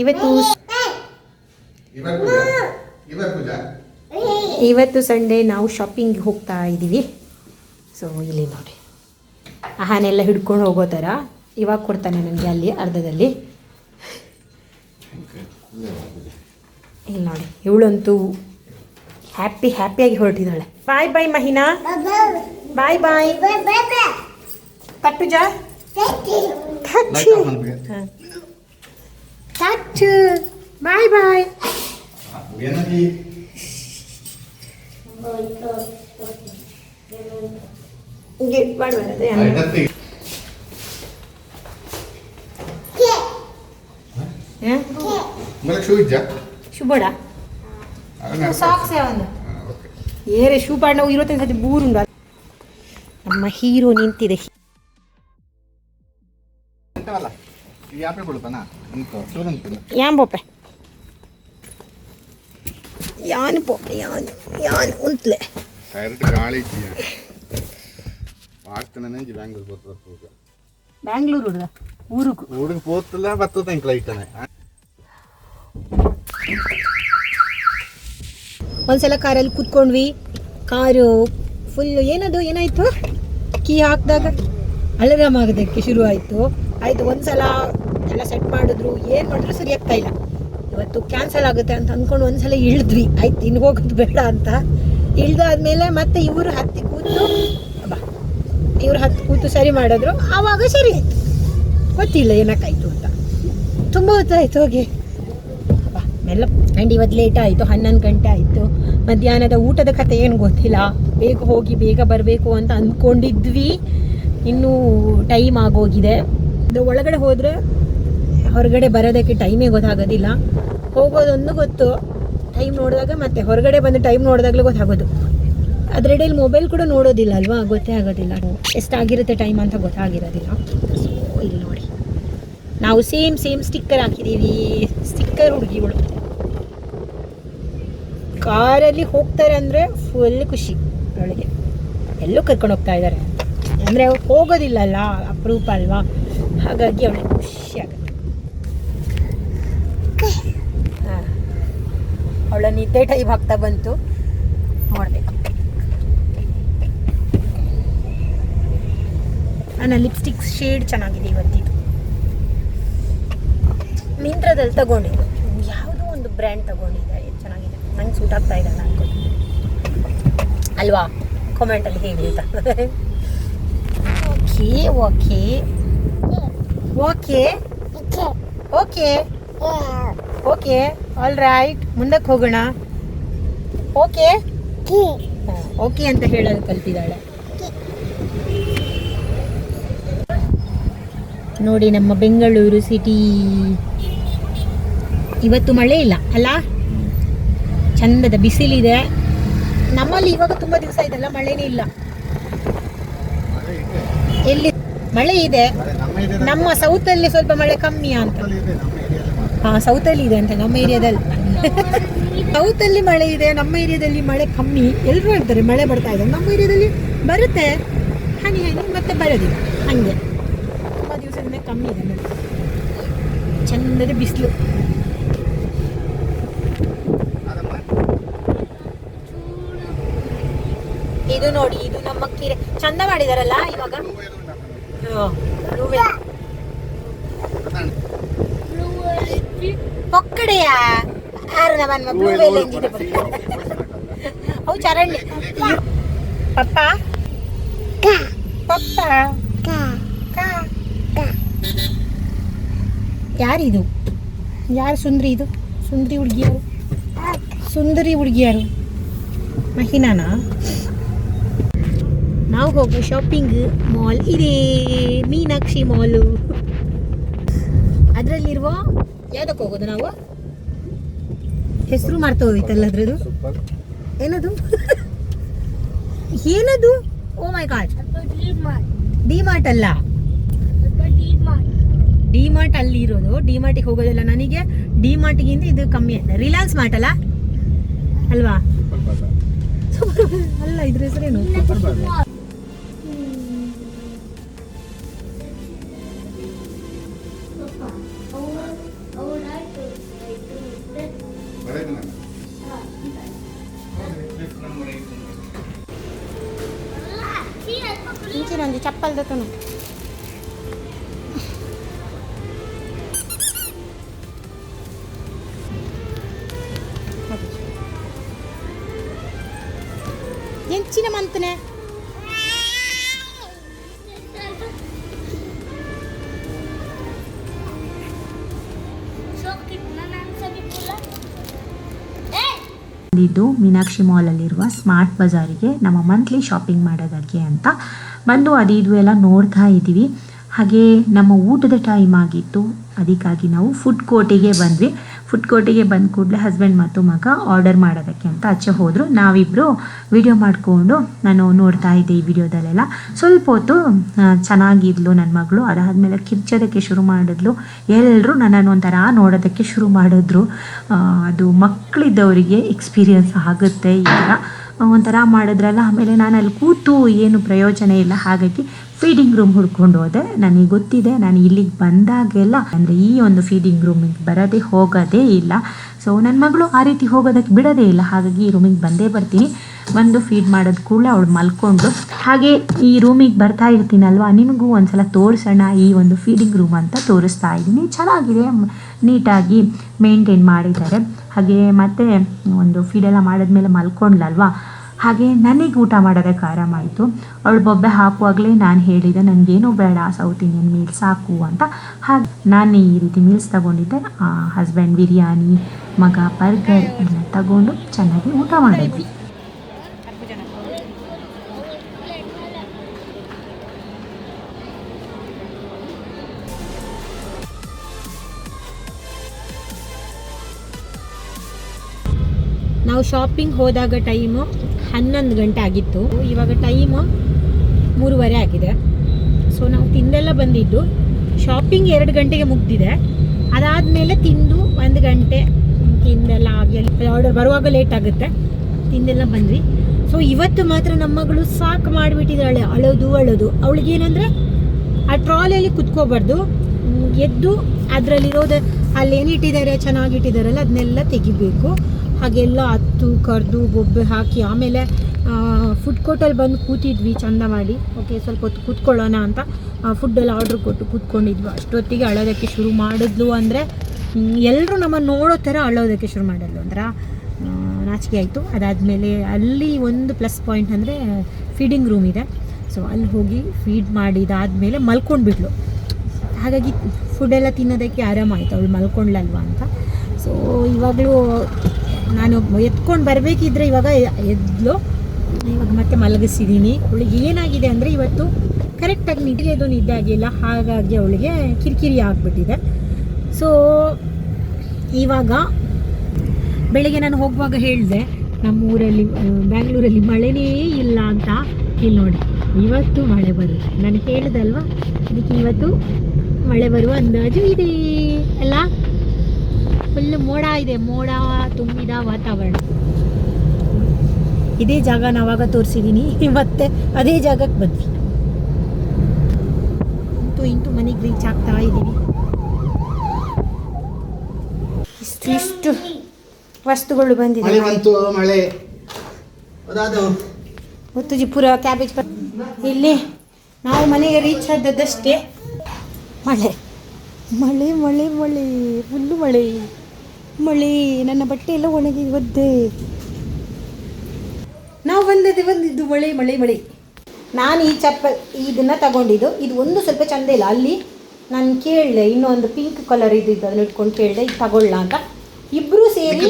ಇವತ್ತು ಇವತ್ತು ಸಂಡೇ ನಾವು ಶಾಪಿಂಗ್ ಹೋಗ್ತಾ ಇದ್ದೀವಿ. ಸೊ ಇಲ್ಲಿ ನೋಡಿ. ಆಹಾನೆಲ್ಲ ಹಿಡ್ಕೊಂಡು ಹೋಗೋ ಥರ ಇವಾಗ ಕೊಡ್ತಾನೆ ನನಗೆ ಅಲ್ಲಿ ಅರ್ಧದಲ್ಲಿ. ಇಲ್ಲಿ ನೋಡಿ. ಇವಳಂತೂ ಹ್ಯಾಪಿ ಹ್ಯಾಪಿಯಾಗಿ ಹೊರಟಿದ್ದಾಳೆ. Bye bye Mahina. Bye bye ಕಟ್ಟುಜಾ? Light Tata bye bye gate पाड बरं मला शू ಇದ್ಯಾ ಶೂ ಬೇಡ ಸಾಕ್ಸ್ ಯಾವಂದು ಏರೆ ಶೂ ಪಾಡ್ ನಾವು ಇರೋ ತನಕ ಬೂರುಂಡ ನಮ್ಮ ಹೀರೋ ನಿಂತಿದೆ ഞാൻ പോപ്പേ ഞാൻ പോപ്പേ ഞാൻ ಬ್ಯಾಂಗ್ಳೂರು ಊರಿಗೆ ಊರಿಗೆ ಪೋತಲ್ಲ ಬರ್ತದೆ ಹೆಂಗೆ ಒಂದ್ಸಲ ಕಾರಲ್ಲಿ ಕುತ್ಕೊಂಡ್ವಿ ಕಾರು ಫುಲ್ ಏನದು ಏನಾಯ್ತು ಕೀ ಹಾಕ್ದಾಗ ಅಲರಾಮ್ ಆಗೋದಕ್ಕೆ ಶುರು ಆಯ್ತು ಆಯಿತು ಒಂದ್ಸಲ ಎಲ್ಲ ಸೆಟ್ ಮಾಡಿದ್ರು ಏನು ಮಾಡಿದ್ರು ಸರಿ ಆಗ್ತಾ ಇಲ್ಲ. ಇವತ್ತು ಕ್ಯಾನ್ಸಲ್ ಆಗುತ್ತೆ ಅಂತ ಅಂದ್ಕೊಂಡು ಒಂದ್ಸಲ ಇಳಿದ್ವಿ. ಆಯ್ತು ಇನ್ನು ಹೋಗೋದು ಬೇಡ ಅಂತ. ಇಳ್ದಾದ್ಮೇಲೆ ಮತ್ತೆ ಇವರು ಹತ್ತಿ ಕೂತು ಬಾ ಇವ್ರು ಹತ್ತಿ ಕೂತು ಸರಿ ಮಾಡಿದ್ರು. ಆವಾಗ ಸರಿ ಆಯಿತು. ಗೊತ್ತಿಲ್ಲ ಏನಕ್ಕಾಯ್ತು ಅಂತ. ತುಂಬ ಹೊತ್ತಾಯ್ತು ಹೋಗಿ. ಅಬ್ಬಾ, ಮೆಲ್ಲ ಆ್ಯಂಡ್ ಇವತ್ತು ಲೇಟ್ ಆಯಿತು ಹನ್ನೊಂದು ಗಂಟೆ ಆಯಿತು. ಮಧ್ಯಾಹ್ನದ ಊಟದ ಕತೆ ಏನು ಗೊತ್ತಿಲ್ಲ. ಬೇಗ ಹೋಗಿ ಬೇಗ ಬರಬೇಕು ಅಂತ ಅಂದ್ಕೊಂಡಿದ್ವಿ. ಇನ್ನೂ ಟೈಮ್ ಆಗೋಗಿದೆ. ಒಳಗಡೆ ಹೋದರೆ ಹೊರಗಡೆ ಬರೋದಕ್ಕೆ ಟೈಮೇ ಗೊತ್ತಾಗೋದಿಲ್ಲ. ಹೋಗೋದೊಂದು ಗೊತ್ತು ಟೈಮ್ ನೋಡಿದಾಗ ಮತ್ತೆ ಹೊರಗಡೆ ಬಂದು ಟೈಮ್ ನೋಡಿದಾಗಲೂ ಗೊತ್ತಾಗೋದು. ಅದರಡೆಯಲ್ಲಿ ಮೊಬೈಲ್ ಕೂಡ ನೋಡೋದಿಲ್ಲ ಅಲ್ವಾ? ಗೊತ್ತೇ ಆಗೋದಿಲ್ಲ. ಎಷ್ಟಾಗಿರುತ್ತೆ ಟೈಮ್ ಅಂತ ಗೊತ್ತಾಗಿರೋದಿಲ್ಲ. ಸೊ ಇಲ್ಲಿ ನೋಡಿ. ನಾವು ಸೇಮ್ ಸೇಮ್ ಸ್ಟಿಕ್ಕರ್ ಹಾಕಿದ್ದೀವಿ ಸ್ಟಿಕ್ಕರ್ ಹುಡುಗಿಗಳು. ಕಾರಲ್ಲಿ ಹೋಗ್ತಾರೆ ಅಂದರೆ ಫುಲ್ ಖುಷಿ ಅವಳಿಗೆ. ಎಲ್ಲೂ ಕರ್ಕೊಂಡು ಹೋಗ್ತಾ ಇದ್ದಾರೆ. ಅಂದರೆ ಹೋಗೋದಿಲ್ಲಲ್ಲ ಅಪರೂಪ ಅಲ್ವಾ? ಹಾಗಾಗಿ ಅವಳಿಗೆ ಖುಷಿ ಆಗುತ್ತೆ ಅವಳ ನಿದ್ದೆ ಟೈಮ್ ಆಗ್ತಾ ಬಂತು. ನೋಡ್ಬೇಕು. ನನ್ನ ಲಿಪ್ಸ್ಟಿಕ್ ಶೇಡ್ ಚೆನ್ನಾಗಿದೆ ಇವತ್ತಿದು. ಮಿಂತ್ರದಲ್ಲಿ ತಗೊಂಡಿದ್ದು. ಯಾವುದೋ ಒಂದು ಬ್ರ್ಯಾಂಡ್ ತಗೊಂಡಿದ್ದೆ ಚೆನ್ನಾಗಿದೆ. ನಂಗೆ ಸೂಟ್ ಆಗ್ತಾ ಇದೆ ಅನ್ಕೊಂಡು. ಅಲ್ವಾ? ಕಾಮೆಂಟಲ್ಲಿ ಹೇಳಿ ಅಂತ okay okay okay okay okay all right ಮುಂದಕ್ಕೆ ಹೋಗೋಣ. ಓಕೆ ಓಕೆ ಅಂತ ಹೇಳೋದು ಕಲ್ತಿದ್ದಾಳೆ. ನೋಡಿ ನಮ್ಮ ಬೆಂಗಳೂರು ಸಿಟಿ ಇವತ್ತು ಮಳೆ ಇಲ್ಲ ಅಲ್ಲ? ಚಂದದ ಬಿಸಿಲಿದೆ. ನಮ್ಮಲ್ಲಿ ಇವಾಗ ತುಂಬ ದಿವಸ ಇದೆಲ್ಲ ಮಳೆನೇ ಇಲ್ಲ. ಎಲ್ಲಿ? ಮಳೆ ಇದೆ. ನಮ್ಮ ಸೌತಲ್ಲಿ ಸ್ವಲ್ಪ ಮಳೆ ಕಮ್ಮಿ ಅಂತ. ಹಾ ಸೌತಲ್ಲಿ ಇದೆ ಅಂತ ನಮ್ಮ ಏರಿಯಾದಲ್ಲಿ ಸೌತಲ್ಲಿ ಮಳೆ ಇದೆ, ನಮ್ಮ ಏರಿಯಾದಲ್ಲಿ ಮಳೆ ಕಮ್ಮಿ. ಎಲ್ಲರೂ ಹೇಳ್ತಾರೆ ಮಳೆ ಬರ್ತಾ ಇದೆ. ನಮ್ಮ ಏರಿಯಾದಲ್ಲಿ ಬರುತ್ತೆ. ಹನಿ ಹನಿ ಮತ್ತೆ ಬರೋದಿಲ್ಲ. ಹಂಗೆ. ತುಂಬ ದಿವಸದಿಂದ ಕಮ್ಮಿ ಇದೆ ಮಳೆ. ಚೆಂದದ ಬಿಸಿಲು. ಇದು ನೋಡಿ, ಇದು ನಮ್ಮ ಕೀರೆ. ಚಂದ ಮಾಡಿದಾರಲ್ಲ ಇವಾಗ. ಪೊಕ್ಕಡೆಯ ಆರು ನಮ್ಮ ಬ್ಲೂವೆಲ್ ಎಂಜಿದೆ ಅವು ಚರಂಡಿ. ಪಪ್ಪ? ಪಪ್ಪ? ಕಾ. ಯಾರಿದು ಯಾರು ಸುಂದ್ರಿ ಇದು? ಸುಂದ್ರಿ ಹುಡುಗಿಯರು? ಸುಂದರಿ ಹುಡುಗಿಯರು. ಮಹಿನಾನಾ? ನಾವು ಹೋಗೋ ಶಾಪಿಂಗ್ ಮಾಲ್ ಇದೆ. ಮೀನಾಕ್ಷಿ ಮಾಲು ಅದರಲ್ಲಿರುವ ಯಾವ್ದಕ್ಕೆ ಹೋಗೋದು ನಾವು? ಹೆಸರು ಮಾಡ್ತಾ ಹೋಯ್ತಲ್ಲ ಅದ್ರದ್ದು? ಏನದು? ಏನದು? Oh my god D Mart ಅಲ್ಲ. ಡಿ ಮಾರ್ಟ್ ಅಲ್ಲಿ ಇರೋದು. ಡಿ ಮಾರ್ಟಿಗೆ ಹೋಗೋದಿಲ್ಲ ನನಗೆ. ಡಿ ಮಾರ್ಟಿಗಿಂತ ಇದು ಕಮ್ಮಿ. ಆಯ್ತು ರಿಲಯನ್ಸ್ ಮಾರ್ಟ್ ಅಲ್ಲ? ಅಲ್ವಾ? ಅಲ್ಲ ಇದ್ರ ಹೆಸರೇನು? ಸೂಪರ್ ಹೆಂಚಿನ ಮಂತನೆ? ಮೀನಾಕ್ಷಿ ಮಾಲಲ್ಲಿರುವ ಸ್ಮಾರ್ಟ್ ಬಜಾರಿಗೆ ನಮ್ಮ ಮಂತ್ಲಿ ಶಾಪಿಂಗ್ ಮಾಡೋದಕ್ಕೆ ಅಂತ. ಬಂದು ಅದು ಇದು ಎಲ್ಲ ನೋಡ್ತಾ ಇದ್ದೀವಿ. ಹಾಗೆ ನಮ್ಮ ಊಟದ ಟೈಮ್ ಆಗಿತ್ತು. ಅದಕ್ಕಾಗಿ ನಾವು ಫುಡ್ ಕೋರ್ಟಿಗೆ ಬಂದ್ವಿ. ಫುಡ್ ಕೋರ್ಟಿಗೆ ಬಂದ ಕೂಡಲೇ ಹಸ್ಬೆಂಡ್ ಮತ್ತು ಮಗ ಆರ್ಡರ್ ಮಾಡೋದಕ್ಕೆ ಅಂತ ಆಚೆ ಹೋದರು. ನಾವಿಬ್ಬರು ವಿಡಿಯೋ ಮಾಡಿಕೊಂಡು ನಾನು ನೋಡ್ತಾ ಇದ್ದೆ ಈ ವಿಡಿಯೋದಲ್ಲೆಲ್ಲ ಸ್ವಲ್ಪ ಹೊತ್ತು ಚೆನ್ನಾಗಿದ್ಲು ನನ್ನ ಮಗಳು. ಅದಾದಮೇಲೆ ಕಿರ್ಚೋದಕ್ಕೆ ಶುರು ಮಾಡಿದ್ಲು. ಎಲ್ಲರೂ ನನ್ನನ್ನು ಒಂಥರ ನೋಡೋದಕ್ಕೆ ಶುರು ಮಾಡಿದ್ರು. ಅದು ಮಕ್ಕಳಿದ್ದವರಿಗೆ ಎಕ್ಸ್ಪೀರಿಯನ್ಸ್ ಆಗುತ್ತೆ ಈ ಥರ ಒಂಥರ ಮಾಡಿದ್ರಲ್ಲ, ಆಮೇಲೆ ನಾನು ಅಲ್ಲಿ ಕೂತು ಏನು ಪ್ರಯೋಜನ ಇಲ್ಲ, ಹಾಗಾಗಿ ಫೀಡಿಂಗ್ ರೂಮ್ ಹುಡ್ಕೊಂಡು ಹೋದೆ. ನನಗೆ ಗೊತ್ತಿದೆ, ನಾನು ಇಲ್ಲಿಗೆ ಬಂದಾಗೆಲ್ಲ, ಅಂದರೆ ಈ ಒಂದು ಫೀಡಿಂಗ್ ರೂಮಿಗೆ ಬರೋದೇ ಹೋಗೋದೇ ಇಲ್ಲ. ಸೊ ನನ್ನ ಮಗಳು ಆ ರೀತಿ ಹೋಗೋದಕ್ಕೆ ಬಿಡೋದೇ ಇಲ್ಲ. ಹಾಗಾಗಿ ಈ ರೂಮಿಗೆ ಬಂದೇ ಬರ್ತೀನಿ. ಬಂದು ಫೀಡ್ ಮಾಡೋದು ಕೂಡ ಅವಳು ಮಲ್ಕೊಂಡು. ಹಾಗೆ ಈ ರೂಮಿಗೆ ಬರ್ತಾ ಇರ್ತೀನಲ್ವಾ? ನಿಮಗೂ ಒಂದ್ಸಲ ತೋರಿಸೋಣ ಈ ಒಂದು ಫೀಡಿಂಗ್ ರೂಮ್ ಅಂತ ತೋರಿಸ್ತಾ ಇದ್ದೀನಿ. ಚೆನ್ನಾಗಿದೆ. ನೀಟಾಗಿ ಮೇಂಟೈನ್ ಮಾಡಿದ್ದಾರೆ. ಹಾಗೆ ಮತ್ತೆ ಒಂದು ಫೀಡೆಲ್ಲ ಮಾಡಿದ್ಮೇಲೆ ಮಲ್ಕೊಂಡ್ಲಲ್ವಾ? ಹಾಗೆ ನನಗೆ ಊಟ ಮಾಡೋದಕ್ಕೆ ಆರಾಮಾಯಿತು ಅವಳು ಬೊಬ್ಬೆ ಹಾಕುವಾಗಲೇ ನಾನು ಹೇಳಿದೆ ನನಗೇನು ಬೇಡ ಸೌತ್ ಇಂಡಿಯನ್ ಮೀಲ್ ಸಾಕು ಅಂತ. ಹಾಗೆ ನಾನು ಈ ರೀತಿ ಮೀಲ್ಸ್ ತಗೊಂಡಿದ್ದೆ. ಹಸ್ಬೆಂಡ್ ಬಿರಿಯಾನಿ, ಮಗ ಬರ್ಗರ್ ಎಲ್ಲ ತಗೊಂಡು ಚೆನ್ನಾಗಿ ಊಟ ಮಾಡಿದ್ವಿ. ನಾವು ಶಾಪಿಂಗ್ ಹೋದಾಗ ಟೈಮು ಹನ್ನೊಂದು ಗಂಟೆ ಆಗಿತ್ತು. ಇವಾಗ ಟೈಮು ಮೂರುವರೆ ಆಗಿದೆ. ಸೊ ನಾವು ತಿಂದೆಲ್ಲ ಬಂದಿದ್ದು. ಶಾಪಿಂಗ್ ಎರಡು ಗಂಟೆಗೆ ಮುಗ್ದಿದೆ. ಅದಾದಮೇಲೆ ತಿಂದು ಒಂದು ಗಂಟೆ ತಿಂದೆಲ್ಲ ಆಗಿ ಆರ್ಡರ್ ಬರುವಾಗ ಲೇಟ್ ಆಗುತ್ತೆ. ತಿಂದೆಲ್ಲ ಬಂದ್ವಿ. ಸೊ ಇವತ್ತು ಮಾತ್ರ ನಮ್ಮ ಮಗಳು ಸಾಕು ಮಾಡಿಬಿಟ್ಟಿದ್ದಾಳೆ. ಅಳೋದು ಅಳೋದು. ಏನಂದರೆ, ಆ ಟ್ರಾಲಿಯಲ್ಲಿ ಕುತ್ಕೋಬಾರ್ದು. ಎದ್ದು ಅದರಲ್ಲಿರೋದು, ಅಲ್ಲಿ ಏನು ಇಟ್ಟಿದ್ದಾರೆ, ಚೆನ್ನಾಗಿ ಅದನ್ನೆಲ್ಲ ತೆಗಿಬೇಕು. ಹಾಗೆಲ್ಲ ಹತ್ತು ಕರೆದು ಬೊಬ್ಬೆ ಹಾಕಿ ಆಮೇಲೆ ಫುಡ್ ಕೋರ್ಟಲ್ಲಿ ಬಂದು ಕೂತಿದ್ವಿ ಚಂದ ಮಾಡಿ ಓಕೆ ಸ್ವಲ್ಪ ಹೊತ್ತು ಕೂತ್ಕೊಳ್ಳೋಣ ಅಂತ ಫುಡ್ಡೆಲ್ಲ ಆರ್ಡ್ರ್ ಕೊಟ್ಟು ಕೂತ್ಕೊಂಡಿದ್ವಿ. ಅಷ್ಟೊತ್ತಿಗೆ ಅಳೋದಕ್ಕೆ ಶುರು ಮಾಡಿದ್ಲು ಅಂದರೆ ಎಲ್ಲರೂ ನಮ್ಮನ್ನು ನೋಡೋ ಥರ ಅಳೋದಕ್ಕೆ ಶುರು ಮಾಡಿದ್ಲು ಆ, ನಾಚಿಕೆ ಆಯಿತು. ಅದಾದಮೇಲೆ ಅಲ್ಲಿ ಒಂದು ಪ್ಲಸ್ ಪಾಯಿಂಟ್ ಅಂದರೆ ಫೀಡಿಂಗ್ ರೂಮ್ ಇದೆ. ಸೊ ಅಲ್ಲಿ ಹೋಗಿ ಫೀಡ್ ಮಾಡಿದಾದಮೇಲೆ ಮಲ್ಕೊಂಡ್ಬಿಟ್ಲು. ಹಾಗಾಗಿ ಫುಡ್ಡೆಲ್ಲ ತಿನ್ನೋದಕ್ಕೆ ಆರಾಮಾಯಿತು. ಅವಳು ಮಲ್ಕೊಂಡ್ಲಲ್ವಾ ಅಂತ. ಸೊ ಇವಾಗಲೂ ನಾನು ಎತ್ಕೊಂಡು ಬರಬೇಕಿದ್ರೆ ಇವಾಗ ಎದ್ಲು. ಇವಾಗ ಮತ್ತೆ ಮಲಗಿಸಿದ್ದೀನಿ ಅವಳಿಗೆ ಏನಾಗಿದೆ ಅಂದರೆ ಇವತ್ತು ಕರೆಕ್ಟಾಗಿ ನಿದ್ರೆದು ನಿದ್ದೆ ಆಗಿಲ್ಲ. ಹಾಗಾಗಿ ಅವಳಿಗೆ ಕಿರಿಕಿರಿ ಆಗಿಬಿಟ್ಟಿದೆ. ಸೊ ಇವಾಗ ಬೆಳಿಗ್ಗೆ ನಾನು ಹೋಗುವಾಗ ಹೇಳಿದೆ ನಮ್ಮ ಊರಲ್ಲಿ ಬ್ಯಾಂಗ್ಳೂರಲ್ಲಿ ಮಳೆನೇ ಇಲ್ಲ ಅಂತ. ಇಲ್ಲಿ ನೋಡಿ, ಇವತ್ತು ಮಳೆ ಬರುತ್ತೆ. ನಾನು ಹೇಳಿದಲ್ವ ಅದಕ್ಕೆ ಇವತ್ತು ಮಳೆ ಬರುವ ಅಂದಾಜು ಇದೆ. ಅಲ್ಲ? ಫುಲ್ ಮೋಡ ಇದೆ ಮೋಡ ತುಂಬಿದ ವಾತಾವರಣ. ಇದೇ ಜಾಗ ನಾವಾಗ ತೋರಿಸಿದ್ದೀನಿ ಮತ್ತೆ ಅದೇ ಜಾಗಕ್ಕೆ ಬಂದ್ವಿ. ಇಂಟು ಇಂಟು ಮನೆಗೆ ರೀಚ್ ಆಗ್ತಾ ಇದ್ದೀವಿ ಇಷ್ಟು ಇಷ್ಟು ವಸ್ತುಗಳು ಬಂದಿದೆ. ಮಳೆ ಬಂತು ಮಳೆ. ಅದಾದ. ಮುತ್ತುಜಿ ಪುರ ಕ್ಯಾಬೇಜ್ ಇಲ್ಲಿ ನಾವು ಮನೆಗೆ ರೀಚ್ ಆದದ್ದಷ್ಟೇ. ಮಳೆ ಮಳೆ ಮಳೆ ಮಳೆ ಫುಲ್ಲು ಮಳೆ. ಮಳೆ ನನ್ನ ಬಟ್ಟೆ ಎಲ್ಲ ಒಣಗಿ ಒದ್ದೆ. ನಾವು ಬಂದದ್ದು ಬಂದಿದ್ದು ಮಳೆ ಮಳೆ ಮಳೆ. ನಾನು ಈ ಚಪ್ಪಲ್ ಇದನ್ನ ತಗೊಂಡಿದ್ದು. ಇದು ಒಂದು ಸ್ವಲ್ಪ ಚಂದ ಇಲ್ಲ. ಅಲ್ಲಿ ನಾನು ಕೇಳಿದೆ ಇನ್ನೊಂದು ಪಿಂಕ್ ಕಲರ್ ಇದು ಅದನ್ನ ಇಟ್ಕೊಂಡು ಕೇಳಿದೆ ಇದು ತಗೊಳ್ಳ ಅಂತ. ಇಬ್ಬರು ಸೇರಿ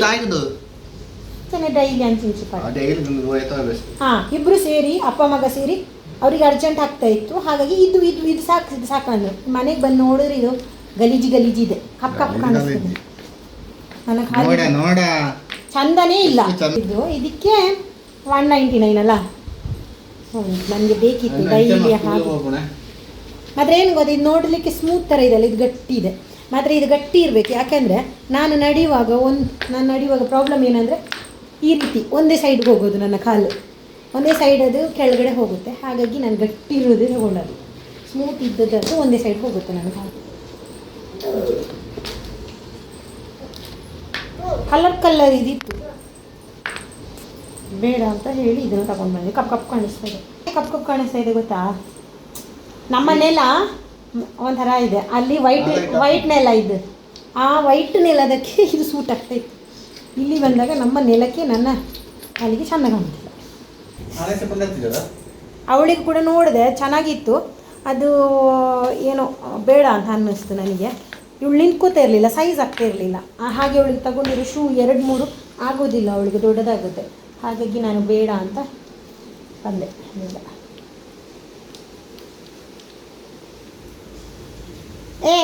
ಡೈಲಿ ಅಂತ ಹಾಂ ಇಬ್ಬರು ಬೆಸ್ಟ್ ಹಾ ಇಬ್ರು ಸೇರಿ ಅಪ್ಪ ಮಗ ಸೇರಿ ಅವ್ರಿಗೆ ಅರ್ಜೆಂಟ್ ಆಗ್ತಾ ಇತ್ತು. ಹಾಗಾಗಿ ಇದು ಇದು ಇದು ಸಾಕು ಇದು ಸಾಕು ಅಂದರು. ಮನೆಗೆ ಬಂದು ನೋಡಿದ್ರೆ ಇದು ಗಲೀಜಿ ಗಲೀಜಿ ಇದೆ. ಕಪ್ ಕಪ್ ಕಾಣಿಸ್ತದೆ. ನನ್ನ ನೋಡ ಖಾಲಿ ನೋಡ ಚಂದನೇ ಇಲ್ಲ. ಚಂದ. ಇದು ಇದಕ್ಕೆ ಒನ್ ನೈಂಟಿ ನೈನ್ ಅಲ್ಲ ನನಗೆ ಬೇಕಿತ್ತು ಡೈಲಿ ಹಾಗೆ. ಮಾತ್ರ ಏನು ಗೊತ್ತಾ ಇದು ನೋಡಲಿಕ್ಕೆ ಸ್ಮೂತ್ ಥರ ಇದೆ ಇದು ಗಟ್ಟಿ ಇದೆ. ಮಾತ್ರ ಇದು ಗಟ್ಟಿ ಇರಬೇಕು. ಯಾಕೆಂದರೆ ನಾನು ನಡೆಯುವಾಗ ಒಂದು ನಾನು ನಡೆಯುವಾಗ ಪ್ರಾಬ್ಲಮ್ ಏನಂದರೆ ಈ ರೀತಿ ಒಂದೇ ಸೈಡ್ಗೆ ಹೋಗೋದು ನನ್ನ ಕಾಲು. ಒಂದೇ ಸೈಡ್ ಅದು ಕೆಳಗಡೆ ಹೋಗುತ್ತೆ. ಹಾಗಾಗಿ ನಾನು ಗಟ್ಟಿ ಇರೋದೇ ತಗೊಂಡದ್ದು ಸ್ಮೂತ್ ಇದ್ದದ್ದು ಒಂದೇ ಸೈಡ್ ಹೋಗುತ್ತೆ ನನ್ನ ಕಾಲು. Colour colour ಇದಿತ್ತು. ಬೇಡ ಅಂತ ಹೇಳಿ ಇದನ್ನು ತಗೊಂಡು ಬಂದೆ. ಕಪ್ ಕಪ್ ಕಾಣಿಸ್ತಾ ಇದೆ. ಕಪ್ ಕಪ್ ಕಾಣಿಸ್ತಾ ಇದೆ ಗೊತ್ತಾ? ನಮ್ಮ ನೆಲ ಒಂಥರ ಇದೆ. ಅಲ್ಲಿ ವೈಟ್ ವೈಟ್ ನೆಲ ಇದೆ. ಆ ವೈಟ್ ನೆಲದಕ್ಕೆ ಇದು ಸೂಟ್ ಆಗ್ತೈತೆ ಇಲ್ಲಿ ಬಂದಾಗ ನಮ್ಮ ನೆಲಕ್ಕೆ ನನ್ನ ಅಲ್ಲಿಗೆ ಚೆಂದ ಕಾಣ್ತಿಲ್ಲ ಅವಳಿಗೆ ಕೂಡ ನೋಡಿದೆ. ಚೆನ್ನಾಗಿತ್ತು. ಅದು ಏನೋ ಬೇಡ ಅಂತ ಅನ್ನಿಸ್ತು ನನಗೆ. ಇವಳು ನಿಂತ್ಕೋತಾ ಇರಲಿಲ್ಲ ಸೈಜ್ ಆಗ್ತಾ ಇರಲಿಲ್ಲ. ಹಾಗೆ ಅವಳಿಗೆ ತಗೊಂಡಿರೋ ಶೂ ಎರಡು ಮೂರು ಆಗೋದಿಲ್ಲ ಅವಳಿಗೆ ದೊಡ್ಡದಾಗುತ್ತೆ. ಹಾಗಾಗಿ ನಾನು ಬೇಡ ಅಂತ ಬಂದೆ. ಏ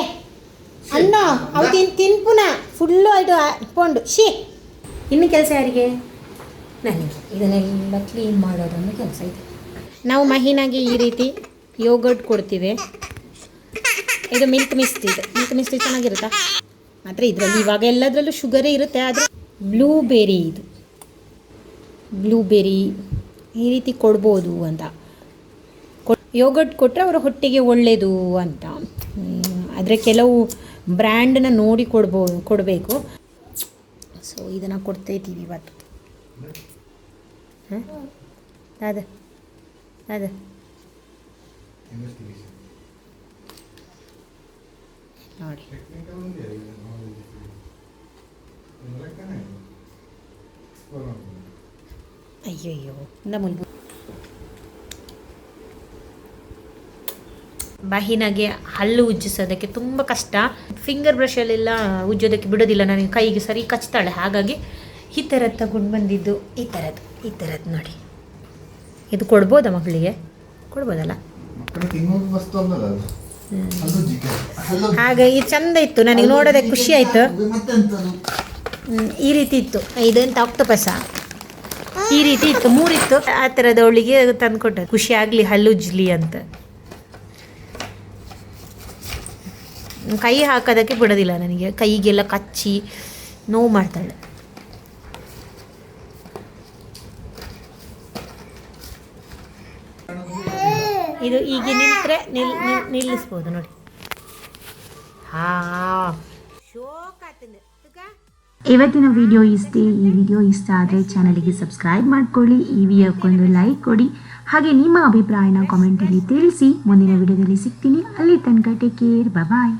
ಅಣ್ಣ ಅವು ತಿನ್ ತಿನ್ಪುನ ಫುಲ್ಲು ಅದು ಇಟ್ಕೊಂಡು. ಶಿ ಇನ್ನು ಕೆಲಸ ಯಾರಿಗೆ? ನನಗೆ. ಇದನ್ನೆಲ್ಲ ಕ್ಲೀನ್ ಮಾಡೋದೊಂದು ಕೆಲಸ ಇದೆ. ನಾವು ಮಹಿನಾಗೆ ಈ ರೀತಿ ಯೋಗಟ್ ಕೊಡ್ತೀವಿ. ಇದು ಮಿಲ್ಕ್ ಮಿಸ್ಟ್ ಇದು. ಮಿಲ್ಕ್ ಮಿಸ್ಟ್ ಚೆನ್ನಾಗಿರುತ್ತಾ? ಮಾತ್ರ ಇದರಲ್ಲಿ ಇವಾಗ ಎಲ್ಲದರಲ್ಲೂ ಶುಗರೇ ಇರುತ್ತೆ, ಆದರೆ ಬ್ಲೂಬೆರಿ ಇದು. ಬ್ಲೂಬೆರಿ ಈ ರೀತಿ ಕೊಡ್ಬೋದು ಅಂತ. ಯೋಗಟ್ ಕೊಟ್ಟರೆ ಅವರ ಹೊಟ್ಟೆಗೆ ಒಳ್ಳೆಯದು ಅಂತ. ಆದರೆ ಕೆಲವು ಬ್ರ್ಯಾಂಡನ್ನ ನೋಡಿ ಕೊಡ್ಬೋದು ಕೊಡಬೇಕು. ಸೊ ಇದನ್ನು ಕೊಡ್ತಾ ಇದ್ದೀವಿ ಇವತ್ತು. ಹಾಂ ಅದೇ. ಅದ. ನೋಡಿ. ಅಯ್ಯಯ್ಯೋ ನಮ್ಮ ಬಹಿನಾಗೆ ಹಲ್ಲು ಉಜ್ಜಿಸೋದಕ್ಕೆ ತುಂಬ ಕಷ್ಟ. ಫಿಂಗರ್ ಬ್ರಷಲ್ಲೆಲ್ಲ ಉಜ್ಜೋದಕ್ಕೆ ಬಿಡೋದಿಲ್ಲ ನನಗೆ ಕೈಗೆ ಸರಿ ಕಚ್ತಾಳೆ. ಹಾಗಾಗಿ ಈ ಥರದ್ದು ತಗೊಂಡು ಬಂದಿದ್ದು ಈ ಥರದ್ದು ಈ ಥರದ್ದು ನೋಡಿ. ಇದು ಕೊಡ್ಬೋದಾ ಮಗಳಿಗೆ? ಕೊಡ್ಬೋದಲ್ಲ? ಮಕ್ಕಳು ತಿನ್ನೋದು ವಸ್ತು ಅಲ್ಲಲ್ಲ ಅದು ಹಲ್ಲು ಜಿಕ್ಕೆ ಹಲ್ಲು ಹಾಗೆ ಇದು ಚಂದ ಇತ್ತು, ನನಗೆ ನೋಡೋದಕ್ಕೆ ಖುಷಿ ಆಯಿತು. ಈ ರೀತಿ ಇತ್ತು. ಇದೆಂತ ಆಕ್ಟೋಪಸ ಈ ರೀತಿ ಇತ್ತು, ಮೂರಿತ್ತು. ಆ ಥರದವಳಿಗೆ ತಂದ್ಕೊಟ್ಟೆ ಖುಷಿ ಆಗಲಿ ಹಲ್ಲುಜ್ಲಿ ಅಂತ. ಕೈ ಹಾಕೋದಕ್ಕೆ ಬಿಡೋದಿಲ್ಲ ನನಗೆ. ಕೈಗೆಲ್ಲ ಕಚ್ಚಿ ನೋವು ಮಾಡ್ತಾಳೆ. ಇದು ಈಗ ನಿಂತರೆ ನಿಲ್ ನಿಲ್- ನಿಲ್ಲಿಸ್ಬೋದು ನೋಡಿ. ಇವತ್ತಿನ ವಿಡಿಯೋ ಇಷ್ಟೇ. ಈ ವಿಡಿಯೋ ಇಷ್ಟ ಆದರೆ ಚಾನಲಿಗೆ ಸಬ್ಸ್ಕ್ರೈಬ್ ಮಾಡ್ಕೊಳ್ಳಿ, ಈ ವಿಡಿಯೋಕ್ಕೊಂದು ಲೈಕ್ ಕೊಡಿ. ಹಾಗೆ ನಿಮ್ಮ ಅಭಿಪ್ರಾಯನ ಕಾಮೆಂಟಲ್ಲಿ ತಿಳಿಸಿ. ಮುಂದಿನ ವಿಡಿಯೋದಲ್ಲಿ ಸಿಗ್ತೀನಿ. ಅಲ್ಲಿ ತನಕ ಟೇಕ್ ಕೇರ್ ಬಾಯ್